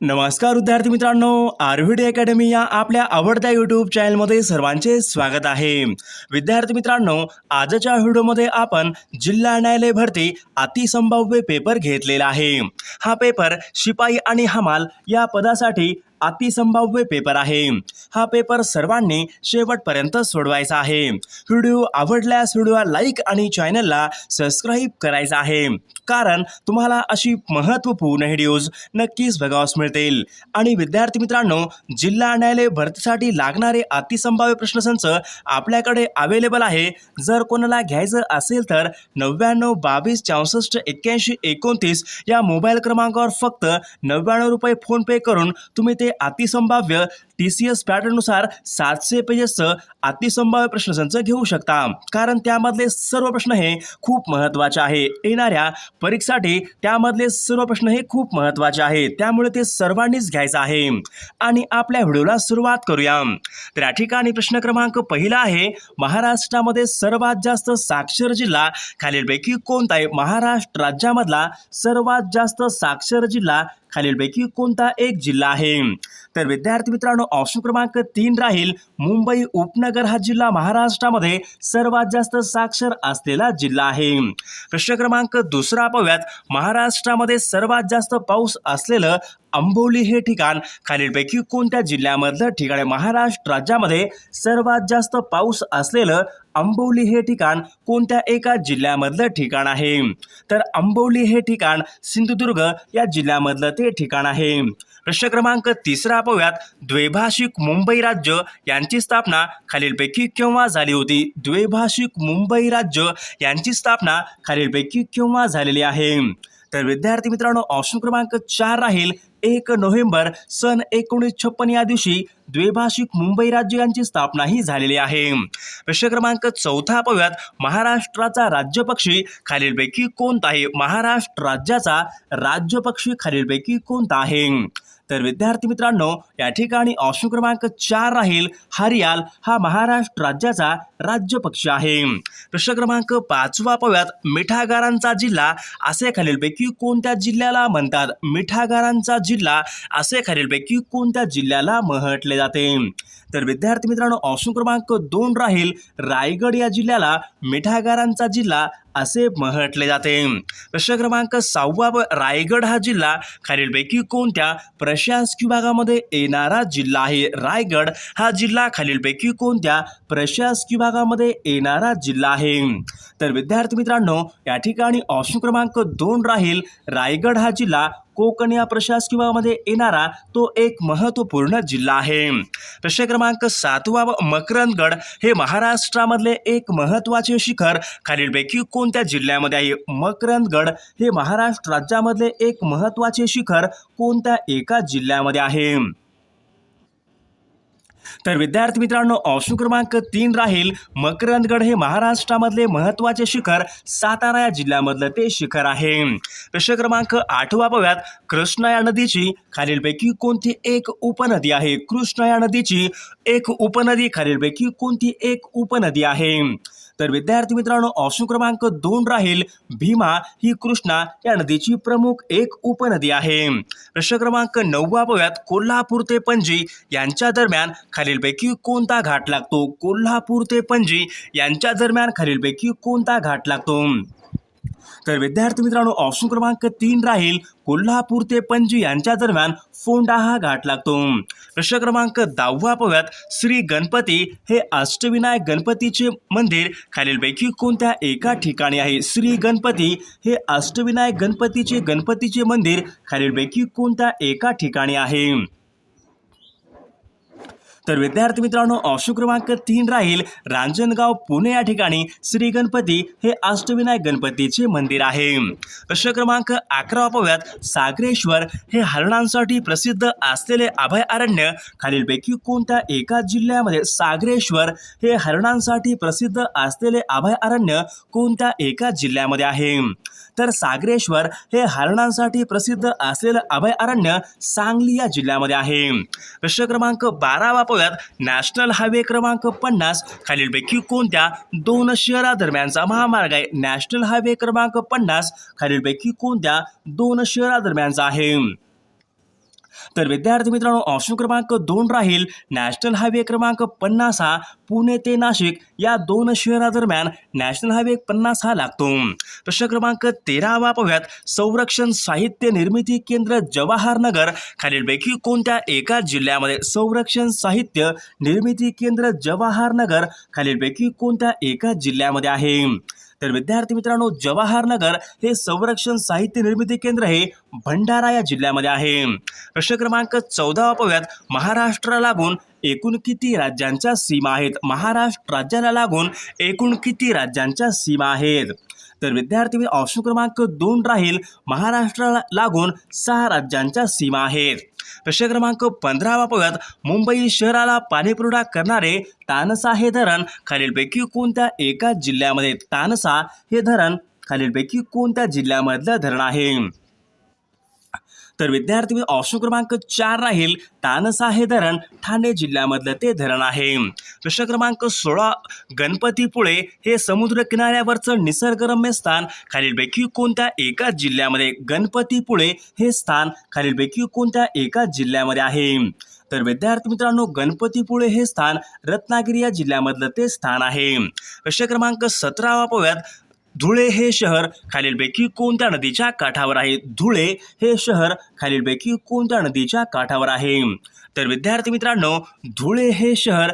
नमस्कार विद्यार्थी मित्रांनो आरव्हीडी अकॅडमी या आपल्या आवडत्या यूट्यूब चॅनलमध्ये सर्वांचे स्वागत आहे. विद्यार्थी मित्रांनो आजच्या व्हिडिओमध्ये आपण जिल्हा न्यायालय भरती अतिसंभाव्य पेपर घेतलेला आहे. हा पेपर शिपाई आणि हमाल या पदासाठी अतिसंभाव्य पेपर आहे. हा पेपर सर्वांनी शेवटपर्यंत सोडवायचा आहे. व्हिडिओ आवडल्यास व्हिडिओला लाईक आणि चॅनलला सबस्क्राईब करायचा आहे. कारण तुम्हाला अशी महत्त्वपूर्ण व्हिडिओज नक्कीच बघावस मिळतील. आणि विद्यार्थी मित्रांनो जिल्हा न्यायालय भरतीसाठी लागणारे अतिसंभाव्य प्रश्नसंच आपल्याकडे अवेलेबल आहे. जर कोणाला घ्यायचं असेल तर नव्याण्णव बावीस चौसष्ट एक्क्याऐंशी एकोणतीस या मोबाईल क्रमांकावर फक्त नव्याण्णव रुपये फोनपे करून तुम्ही ते अतिसंभाव्य टी सी एस पॅटर्ननुसार सातशे पेजेसचं अतिसंभाव्य प्रश्नसंच घेऊ शकता. कारण त्यामधले सर्व प्रश्न हे खूप महत्त्वाचे आहे. येणाऱ्या परीक्षेसाठी त्यामधले सर्व प्रश्न हे खूप महत्त्वाचे आहेत त्यामुळे ते सर्वांनीच घ्यायचं आहे. आणि आपल्या व्हिडिओला सुरुवात करूया. तर या ठिकाणी प्रश्न क्रमांक पहिला आहे महाराष्ट्रामध्ये सर्वात जास्त साक्षर जिल्हा खालीलपैकी कोणता आहे? महाराष्ट्र राज्यामधला सर्वात जास्त साक्षर जिल्हा खालीलपैकी कोणता एक जिल्हा आहे? तर विद्यार्थी मित्रांनो ऑप्शन क्रमांक तीन राहील मुंबई उपनगर हा जिल्हा महाराष्ट्रामध्ये सर्वात जास्त साक्षर असलेला जिल्हा आहे. प्रश्न क्रमांक दुसरा पाहूयात. महाराष्ट्रामध्ये सर्वात जास्त पाऊस असलेलं आंबोली हे ठिकाण खालीलपैकी कोणत्या जिल्ह्यामधलं ठिकाण आहे? महाराष्ट्र राज्यामध्ये सर्वात जास्त पाऊस असलेलं आंबोली हे ठिकाण कोणत्या एका जिल्ह्यामधलं ठिकाण आहे? तर आंबोली हे ठिकाण सिंधुदुर्ग या जिल्ह्यामधलं ते ठिकाण आहे. प्रश्न क्रमांक तिसरा पाहूयात. द्वैभाषिक मुंबई राज्य यांची स्थापना खालीलपैकी केव्हा झाली होती? द्वैभाषिक मुंबई राज्य यांची स्थापना खालीलपैकी केव्हा झालेली आहे? तर विद्यार्थी मित्रांनो ऑप्शन क्रमांक चार राहील. एक नोव्हेंबर सन एकोणीस छप्पन या दिवशी द्वैभाषिक मुंबई राज्य यांची स्थापना ही झालेली आहे. प्रश्न क्रमांक चौथा पाहूयात. महाराष्ट्राचा राज्यपक्षी खालीलपैकी कोणता आहे? महाराष्ट्र राज्याचा राज्यपक्षी खालीलपैकी कोणता आहे? तर विद्यार्थी मित्रांनो या ठिकाणी ऑप्शन क्रमांक चार राहील. हरियाल हा महाराष्ट्र राज्याचा राज्य पक्ष आहे. प्रश्न क्रमांक पाचवा पाहूयात. मिठागारांचा जिल्हा असे खालीलपैकी कोणत्या जिल्ह्याला म्हणतात? मिठागारांचा जिल्हा असे खालीलपैकी कोणत्या जिल्ह्याला म्हटले जाते? तर विद्यार्थी मित्रांनो ऑप्शन क्रमांक दोन राहील. रायगड या जिल्ह्याला मिठागारांचा जिल्हा असे म्हटले जाते. प्रश्न क्रमांक सहावा रायगड हा जिल्हा खालीलपैकी कोणत्या प्रशासकीय विभागामध्ये येणारा जिल्हा आहे? रायगड हा जिल्हा खालीलपैकी कोणत्या प्रशासकीय विभागामध्ये येणारा जिल्हा आहे? तर विद्यार्थी मित्रांनो या ठिकाणी ऑप्शन क्रमांक दोन राहील. रायगड हा जिल्हा कोकण या प्रशासकीयमध्ये येणारा तो एक महत्त्वपूर्ण जिल्हा आहे. प्रश्न क्रमांक सातवा व मकरंदगड हे महाराष्ट्रामधले एक महत्त्वाचे शिखर. खालीलपैकी कोणत्या जिल्ह्यामध्ये आहे? मकरंदगड हे महाराष्ट्र राज्यामधले एक महत्त्वाचे शिखर कोणत्या एका जिल्ह्यामध्ये आहे? तर विद्यार्थी मित्रांनो ऑप्शन क्रमांक तीन राहील मकरंदगड हे महाराष्ट्रामधले महत्त्वाचे शिखर. सातारा या जिल्ह्यामधलं ते शिखर आहे. प्रश्न क्रमांक आठवा पाहूयात कृष्णा या नदीची खालीलपैकी कोणती एक उपनदी आहे? कृष्णा या नदीची एक उपनदी खालीलपैकी कोणती एक उपनदी आहे? तर विद्यार्थी मित्रांनो ऑप्शन क्रमांक दोन राहील भीमा. ही कृष्णा या नदीची प्रमुख एक उपनदी आहे. प्रश्न क्रमांक नववा पाहूयात कोल्हापूर ते पणजी यांच्या दरम्यान खालीलपैकी कोणता घाट लागतो? कोल्हापूर ते पणजी यांच्या दरम्यान खालीलपैकी कोणता घाट लागतो? तर विद्यार्थी मित्रांनो ऑप्शन क्रमांक तीन राहील कोल्हापूर ते पणजी यांच्या दरम्यान फोंडा हा घाट लागतो. प्रश्न क्रमांक दहावा पाहूयात. श्री गणपती हे अष्टविनायक गणपतीचे मंदिर खालीलपैकी कोणत्या एका ठिकाणी आहे? श्री गणपती हे अष्टविनायक गणपतीचे गणपतीचे मंदिर खालीलपैकी कोणत्या एका ठिकाणी आहे? तर विद्यार्थी मित्रांनो ऑप्शन क्रमांक तीन राहील. रांजणगाव पुणे या ठिकाणी श्री गणपती हे अष्टविनायक गणपतीचे मंदिर आहे. प्रश्न क्रमांक अकरा पाहूयात सागरेश्वर हे हरणांसाठी प्रसिद्ध असलेले अभयारण्य खालीलपैकी कोणत्या एका जिल्ह्यामध्ये सागरेश्वर हे हरणांसाठी प्रसिद्ध असलेले अभयारण्य कोणत्या एका जिल्ह्यामध्ये आहे? तर सागरेश्वर हे हरणांसाठी प्रसिद्ध असलेलं अभयारण्य सांगली या जिल्ह्यामध्ये आहे. प्रश्न क्रमांक बारावा पाहूयात नॅशनल हायवे क्रमांक पन्नास. खालीलपैकी कोणत्या दोन शहरादरम्यानचा महामार्ग आहे? नॅशनल हायवे क्रमांक पन्नास. खालीलपैकी कोणत्या दोन शहरादरम्यानचा आहे? तर विद्यार्थी मित्रांनो ऑप्शन क्रमांक दोन राहील नॅशनल हायवे क्रमांक पन्नास हा पुणे ते नाशिक या दोन शहरादरम्यान नॅशनल हायवे पन्नास हा लागतो. प्रश्न क्रमांक तेरावा पाहूयात. संरक्षण साहित्य निर्मिती केंद्र जवाहरनगर खालीलपैकी कोणत्या एका जिल्ह्यामध्ये संरक्षण साहित्य निर्मिती केंद्र जवाहरनगर खालीलपैकी कोणत्या एका जिल्ह्यामध्ये आहे? तर विद्यार्थी मित्रांनो जवाहरनगर हे संरक्षण साहित्य निर्मिती केंद्र हे भंडारा या जिल्ह्यामध्ये आहे. प्रश्न क्रमांक चौदा अपव्यात महाराष्ट्राला लागून एकूण किती राज्यांच्या सीमा आहेत? महाराष्ट्र राज्याला लागून एकूण किती राज्यांच्या सीमा आहेत? तर विद्यार्थी ऑप्शन क्रमांक दोन राहील. महाराष्ट्राला लागून सहा राज्यांच्या सीमा आहेत. प्रश्न क्रमांक पंधरावा पाहूयात मुंबई शहराला पाणीपुरवठा करणारे तानसा हे धरण खालीलपैकी कोणत्या एका जिल्ह्यामध्ये? तानसा हे धरण खालीलपैकी कोणत्या जिल्ह्यामधलं धरण आहे? तर विद्यार्थी ऑप्शन क्रमांक चार राहील तानसा हे धरण ठाणे जिल्ह्यामधलं ते धरण आहे. प्रश्न क्रमांक सोळा गणपतीपुळे हे समुद्र किनाऱ्यावरचं निसर्गरम्य स्थान. खालीलपैकी कोणत्या एका जिल्ह्यामध्ये गणपतीपुळे हे स्थान खालीलपैकी कोणत्या एका जिल्ह्यामध्ये आहे? तर विद्यार्थी मित्रांनो गणपतीपुळे हे स्थान रत्नागिरी या जिल्ह्यामधलं ते स्थान आहे. प्रश्न क्रमांक सतरावा पाहूयात. धुळे हे शहर खालीलपैकी कोणत्या नदीच्या काठावर आहे? धुळे हे शहर खालीलपैकी कोणत्या नदीच्या काठावर आहे? तर विद्यार्थी मित्रांनो धुळे हे शहर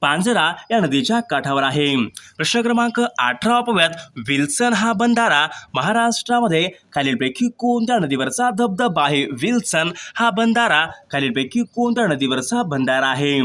पांजरा या नदीच्या काठावर आहे. प्रश्न क्रमांक अठरा अपव्यात विल्सन हा बंधारा महाराष्ट्रामध्ये खालीलपैकी कोणत्या नदीवरचा धबधबा आहे? विल्सन हा बंधारा खालीलपैकी कोणत्या नदीवरचा बंधारा आहे?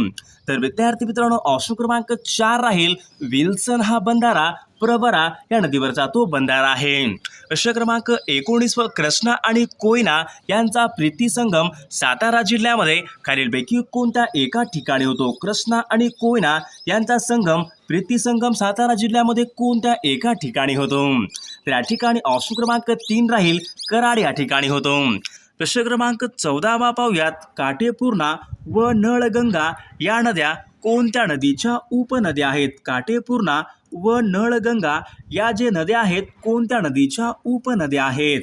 तर विद्यार्थी मित्रांनो ऑप्शन क्रमांक चार राहील. विल्सन हा बंधारा प्रवरा या नदीवरचा तो बंधारा आहे. प्रश्न क्रमांक एकोणीस व कृष्णा आणि कोयना यांचा प्रीती संगम सातारा जिल्ह्यामध्ये खालीलपैकी कोणत्या एका ठिकाणी होतो? कृष्णा आणि कोयना यांचा संगम प्रीती संगम सातारा जिल्ह्यामध्ये कोणत्या एका ठिकाणी होतो? तर या ठिकाणी ऑप्शन क्रमांक तीन राहील कराड या ठिकाणी होतो. प्रश्न क्रमांक चौदावा पाहूयात. काटेपूर्णा व नळगंगा या नद्या कोणत्या नदीच्या उपनद्या आहेत? काटेपूर्णा व नळगंगा या जे नद्या आहेत कोणत्या नदीच्या उपनद्या आहेत?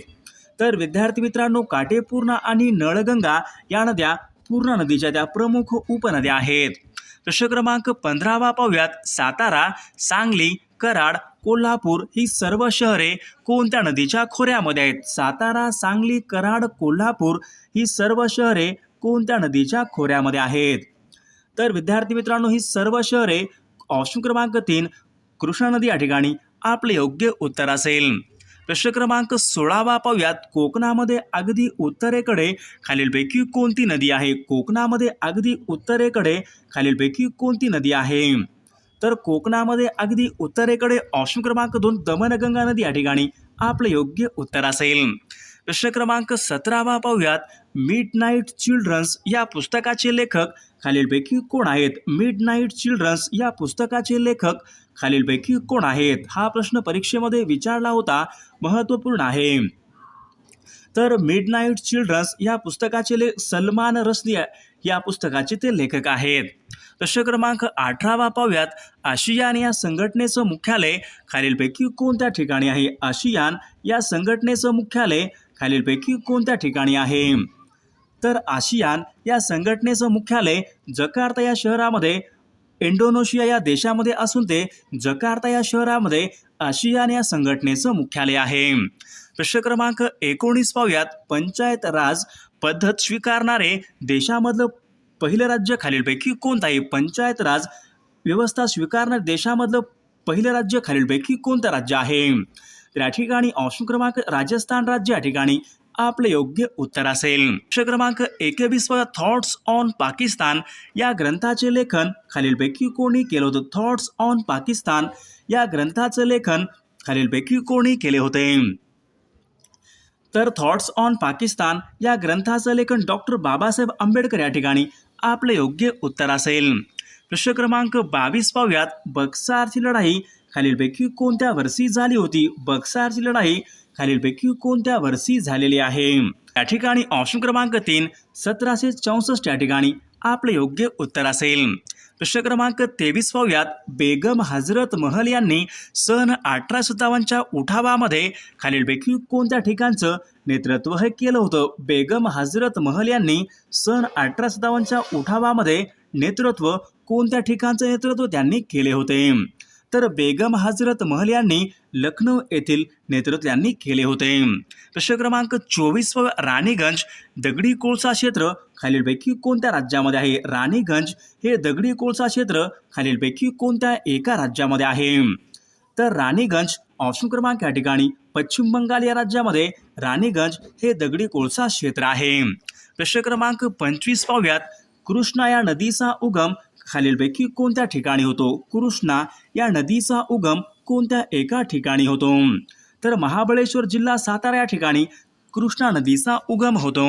तर विद्यार्थी मित्रांनो काटेपूर्णा आणि नळगंगा या नद्या पूर्णा नदीच्या त्या प्रमुख उपनद्या आहेत. प्रश्न क्रमांक पंधरावा पाहूयात. सातारा सांगली कराड कोल्हापूर ही सर्व शहरे कोणत्या नदीच्या खोऱ्यामध्ये आहेत? सातारा सांगली कराड कोल्हापूर ही सर्व शहरे कोणत्या नदीच्या खोऱ्यामध्ये आहेत? तर विद्यार्थी मित्रांनो ही सर्व शहरे ऑप्शन क्रमांक तीन कृष्णा नदी या ठिकाणी आपले योग्य उत्तर असेल. प्रश्न क्रमांक सोळावा पाहूयात कोकणामध्ये अगदी उत्तरेकडे खालीलपैकी कोणती नदी आहे? कोकणामध्ये अगदी उत्तरेकडे खालीलपैकी कोणती नदी आहे? तर कोकणामध्ये अगदी उत्तरेकडे ऑप्शन क्रमांक दोन दमनगंगा नदी या ठिकाणी आपलं योग्य उत्तर असेल. प्रश्न क्रमांक सतरावा पाहूयात मिड नाईट चिल्ड्रन्स या पुस्तकाचे लेखक खालीलपैकी कोण आहेत? मिड नाईट चिल्ड्रन्स या पुस्तकाचे लेखक खालीलपैकी कोण आहेत? हा प्रश्न परीक्षेमध्ये विचारला होता. महत्त्वपूर्ण आहे. तर मिड नाईट चिल्ड्रन्स या पुस्तकाचे ले सलमान रसनी या पुस्तकाचे ते लेखक आहेत. प्रश्न क्रमांक अठरावा पाहूयात. आशियान या संघटनेचं मुख्यालय खालीलपैकी कोणत्या ठिकाणी आहे? आशियान या संघटनेचं मुख्यालय खालीलपैकी कोणत्या ठिकाणी आहे? तर आशियान या संघटनेचं मुख्यालय जकार्ता या शहरामध्ये इंडोनेशिया या देशामध्ये असून ते जकार्ता या शहरामध्ये आशियान या संघटनेचं मुख्यालय आहे. प्रश्न क्रमांक एकोणीस पाहूयात. पंचायत राज पद्धत स्वीकारणारे देशामधलं पहिलं राज्य खालीलपैकी कोणतं आहे पंचायत राज व्यवस्था स्वीकारणारे देशामधलं पहिलं राज्य खालीलपैकी कोणतं राज्य आहे? तर या ठिकाणी ऑप्शन क्रमांक राजस्थान राज्य या ठिकाणी आपलं योग्य उत्तर असेल. प्रश्न क्रमांक एकवीस थॉट्स ऑन पाकिस्तान या ग्रंथाचे लेखन खालीलपैकी कोणी केलं होतं? थॉट्स ऑन पाकिस्तान या ग्रंथाचं लेखन खालीलपैकी कोणी केले होते? तर थॉट्स ऑन पाकिस्तान या ग्रंथाचं लेखन डॉक्टर बाबासाहेब आंबेडकर या ठिकाणी आपलं योग्य उत्तर असेल. प्रश्न क्रमांक बावीस पाहूयात. बक्सारची लढाई खालीलपैकी कोणत्या वर्षी झाली होती? बक्सारची लढाई खालीलपैकी कोणत्या वर्षी झालेली आहे? या ठिकाणी ऑप्शन क्रमांक तीन सतराशे चौसष्ट या ठिकाणी आपलं योग्य उत्तर असेल. प्रश्न क्रमांक तेवीस पाहूयात. बेगम हजरत महल यांनी सन अठरा सत्तावन्नच्या उठावामध्ये खालीलपैकी कोणत्या ठिकाणचं नेतृत्व हे केलं होतं? बेगम हजरत महल यांनी सन अठरा सत्तावन्नच्या उठावामध्ये नेतृत्व कोणत्या ठिकाणचं नेतृत्व त्यांनी केले होते? तर बेगम हजरत महल यांनी लखनौ येथील नेतृत्व यांनी केले होते. प्रश्न क्रमांक चोवीस राणीगंज दगडी कोळसा क्षेत्र खालीलपैकी कोणत्या राज्यामध्ये आहे? राणीगंज हे दगडी कोळसा क्षेत्र खालीलपैकी कोणत्या एका राज्यामध्ये आहे? तर राणीगंज ऑप्शन क्रमांक या ठिकाणी पश्चिम बंगाल या राज्यामध्ये राणीगंज हे दगडी कोळसा क्षेत्र आहे. प्रश्न क्रमांक पंचवीस पाहूयात. कृष्णा या नदीचा उगम खालीलपैकी कोणत्या ठिकाणी होतो? कृष्णा या नदीचा उगम कोणत्या एका ठिकाणी होतो? तर महाबळेश्वर जिल्हा सातारा या ठिकाणी कृष्णा नदीचा उगम होतो.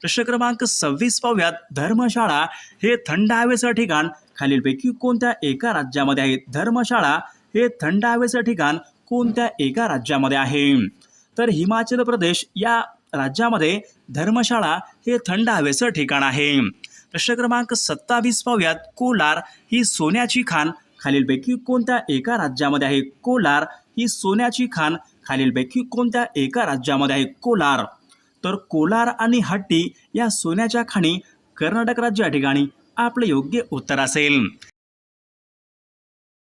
प्रश्न क्रमांक सव्वीस पाहूयात. धर्मशाळा हे थंड हवेचं ठिकाण. खालीलपैकी कोणत्या एका राज्यामध्ये आहे? धर्मशाळा हे थंड हवेचं ठिकाण कोणत्या एका राज्यामध्ये आहे? तर हिमाचल प्रदेश या राज्यामध्ये धर्मशाळा हे थंड हवेचं ठिकाण आहे. प्रश्न क्रमांक सत्तावीस पाहूयात. कोलार ही सोन्याची खाण खालीलपैकी कोणत्या एका राज्यामध्ये आहे? कोलार ही सोन्याची खाण खालीलपैकी कोणत्या एका राज्यामध्ये आहे? कोलार. तर कोलार आणि हट्टी या सोन्याच्या खाणी कर्नाटक राज्य या ठिकाणी आपले योग्य उत्तर असेल.